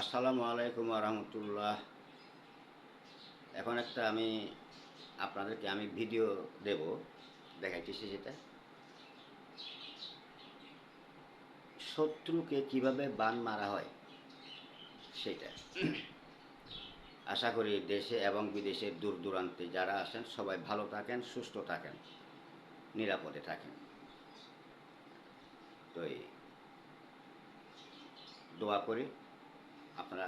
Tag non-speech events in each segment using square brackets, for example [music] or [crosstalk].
আসসালামু আলাইকুম রহমতুল্লাহ। এখন একটা আমি আপনাদেরকে আমি ভিডিও দেব দেখাইতেছি সেটা। শত্রুকে কীভাবে বান মারা হয়, সেটা। আশা করি দেশে এবং বিদেশে দূর দূরান্তে যারা আছেন, সবাই ভালো থাকেন, সুস্থ থাকেন, নিরাপদে থাকেন। তো দোয়া করি। আপনারা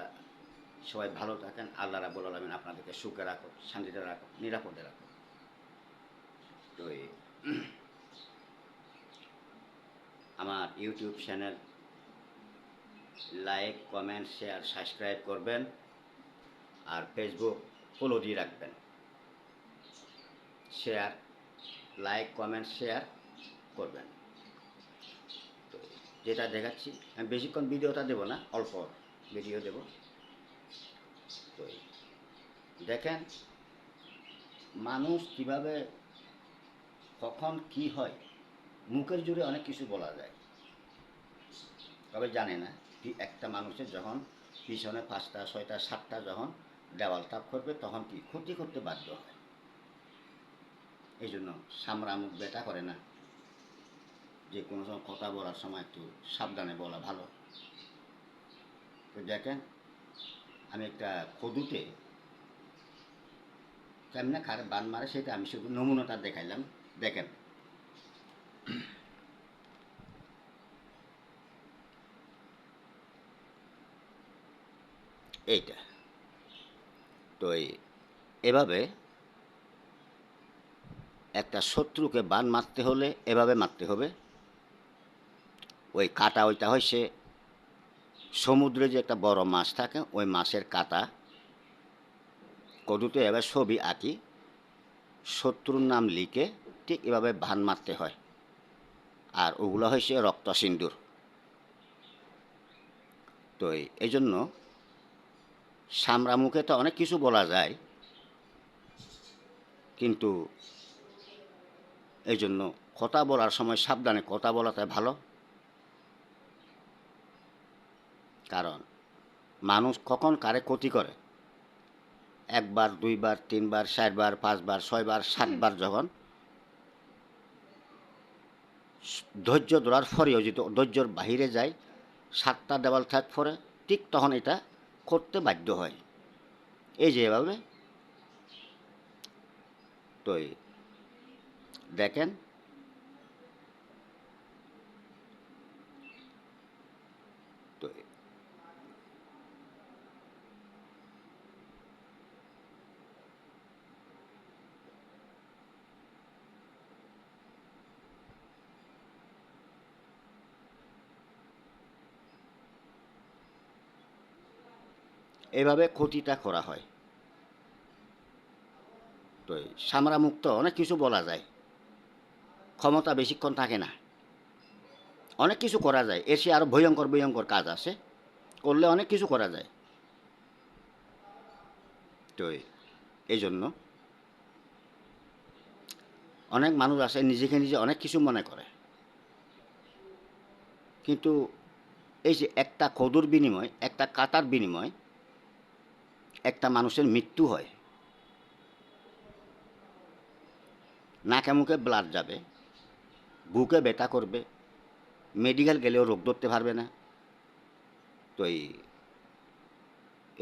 সবাই ভালো থাকেন, আল্লাহ রাবুল আলমিন আপনাদেরকে সুখে রাখো শান্তিতে রাখো নিরাপদে রাখো তো [clears throat] আমার YouTube channel like comment share subscribe করবেন আর ফেসবুক ফলো দিয়ে রাখবেন। শেয়ার লাইক কমেন্ট শেয়ার করবেন। তো যেটা দেখাচ্ছি, আমি বেশিক্ষণ ভিডিওটা দেবো না, অল্প ভিডিও দেব। তো দেখেন, মানুষ কীভাবে, কখন কি হয়, মুখের জুড়ে অনেক কিছু বলা যায়। তবে জানে না কি একটা মানুষের যখন পিছনে পাঁচটা, ছয়টা, সাতটা যখন দেওয়াল তাপ করবে, তখন কি ক্ষতি করতে বাধ্য হয়? এই জন্য সামরা মুখ বেটা করে না। যে কোনো সময় কথা বলার সময় একটু সাবধানে বলা ভালো। তো দেখেন, আমি একটা কদুতে কেমনে কারে বান মারে সেটা আমি শুধু নমুনাটা দেখাইলাম। দেখেন। এইটা। তো এভাবে একটা শত্রুকে বান মারতে হলে এভাবে মারতে হবে। ওই কাটা ওইটা হয়েছে সমুদ্রে যে একটা বড় মাছ থাকে, ওই মাছের কাটা কদুতে এবার ছবি আঁকি, শত্রুর নাম লিখে ঠিক এভাবে ভান মারতে হয়। আর ওগুলো হয়েছে রক্ত সিন্দুর। তো এই- জন্য সামরা মুখে তো অনেক কিছু বলা যায়, কিন্তু এই জন্য কথা বলার সময় সাবধানে কথা বলাতে ভালো। কারণ মানুষ কখন কারে ক্ষতি করে? একবার দুইবার তিনবার চারবার পাঁচবার ছয়বার সাতবার যখন ধৈর্য ধরার পরেও যদি ধৈর্যর বাহিরে যায় সাতটা দেওয়াল থাক ফরে ঠিক তখন এটা করতে বাধ্য হয়। এই যে এভাবে। তো দেখেন তো এই- এভাবে ক্ষতিটা করা হয়। তো এই সামরা মুক্ত অনেক কিছু বলা যায়। ক্ষমতা বেশিক্ষণ থাকে না। অনেক কিছু করা যায়। এসে আরও ভয়ঙ্কর ভয়ঙ্কর কাজ আছে। করলে অনেক কিছু করা যায়। তো এই জন্য অনেক মানুষ আছে নিজেকে নিজে অনেক কিছু মনে করে। কিন্তু এই যে একটা কদুর বিনিময়, একটা কাতার বিনিময় একটা মানুষের মৃত্যু হয়। নাকে মুখে ব্লাড যাবে, বুকে ব্যথা করবে মেডিকেল গেলেও রোগ ধরতে পারবে না। তো এই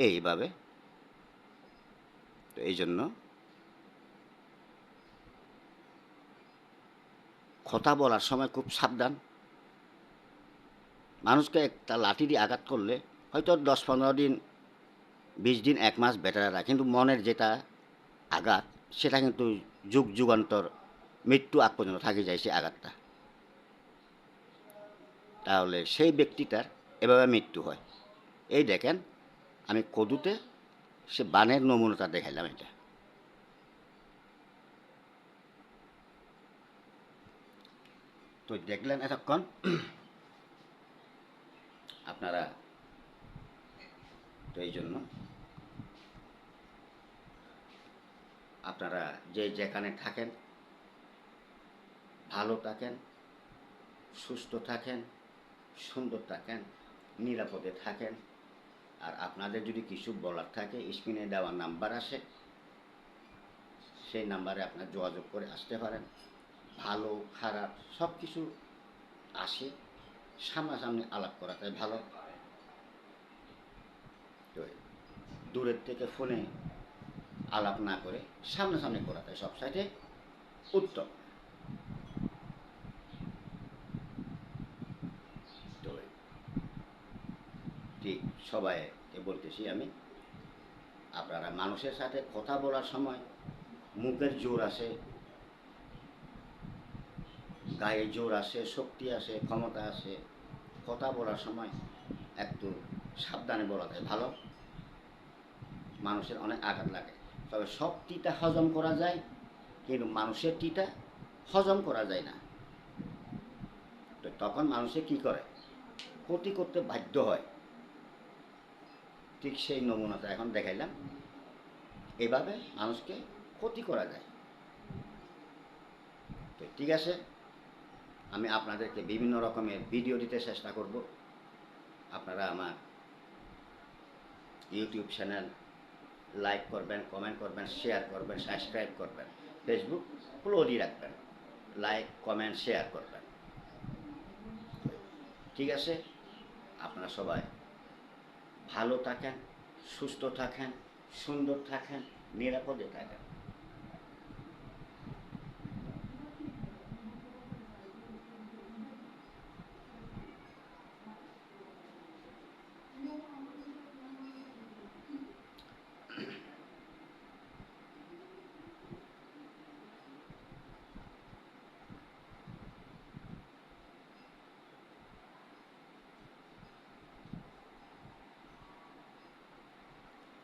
এইভাবে। তো এই জন্য কথা বলার সময় খুব সাবধান। মানুষকে একটা লাঠি দিয়ে আঘাত করলে হয়তো দশ পনেরো দিন বিশ দিন, এক মাস বেটারা কিন্তু মনের যেটা আঘাত, সেটা কিন্তু যুগ যুগান্তর মৃত্যু আগ পর্যন্ত থাকে যায় সেই আঘাতটা। তাহলে সেই ব্যক্তিটার এভাবে মৃত্যু হয়। এই দেখেন, আমি কদুতে সে বানের নমুনাটা দেখাইলাম এটা। তো দেখলেন এতক্ষণ, আপনারা তো এই জন্য আপনারা যে যেখানে থাকেন, ভালো থাকেন, সুস্থ থাকেন, সুন্দর থাকেন, নিরাপদে থাকেন। আর আপনাদের যদি কিছু বলার থাকে, স্ক্রিনে দেওয়া নাম্বার আছে, সেই নাম্বারে আপনার যোগাযোগ করে আসতে পারেন। ভালো, খারাপ সব কিছু আসে, সামনাসামনি আলাপ করাটাই ভালো। তো দূরের থেকে ফোনে আলাপ না করে সামনাসামনি করাটাই সব সাইডে উত্তম তো ঠিক সবাইকে বলতেছি আমি, আপনারা মানুষের সাথে কথা বলার সময় মুখের জোর আছে গায়ে জোর আছে শক্তি আছে ক্ষমতা আছে কথা বলার সময় একটু সাবধানে বলাটাই ভালো। মানুষের অনেক আঘাত লাগে। তবে সব টিটা হজম করা যায়, কিন্তু মানুষের টিটা হজম করা যায় না। তো তখন মানুষে কি করে? ক্ষতি করতে বাধ্য হয়। ঠিক সেই নমুনাটা এখন দেখাইলাম। এভাবে মানুষকে ক্ষতি করা যায়। তো ঠিক আছে, আমি আপনাদেরকে বিভিন্ন রকমের ভিডিও দিতে চেষ্টা করব। আপনারা আমার ইউটিউব চ্যানেল লাইক করবেন কমেন্ট করবেন শেয়ার করবেন সাবস্ক্রাইব করবেন ফেসবুক ক্লোজই রাখবেন লাইক কমেন্ট শেয়ার করবেন। ঠিক আছে? আপনারা সবাই ভালো থাকেন, সুস্থ থাকেন, সুন্দর থাকেন, নিরাপদে থাকেন।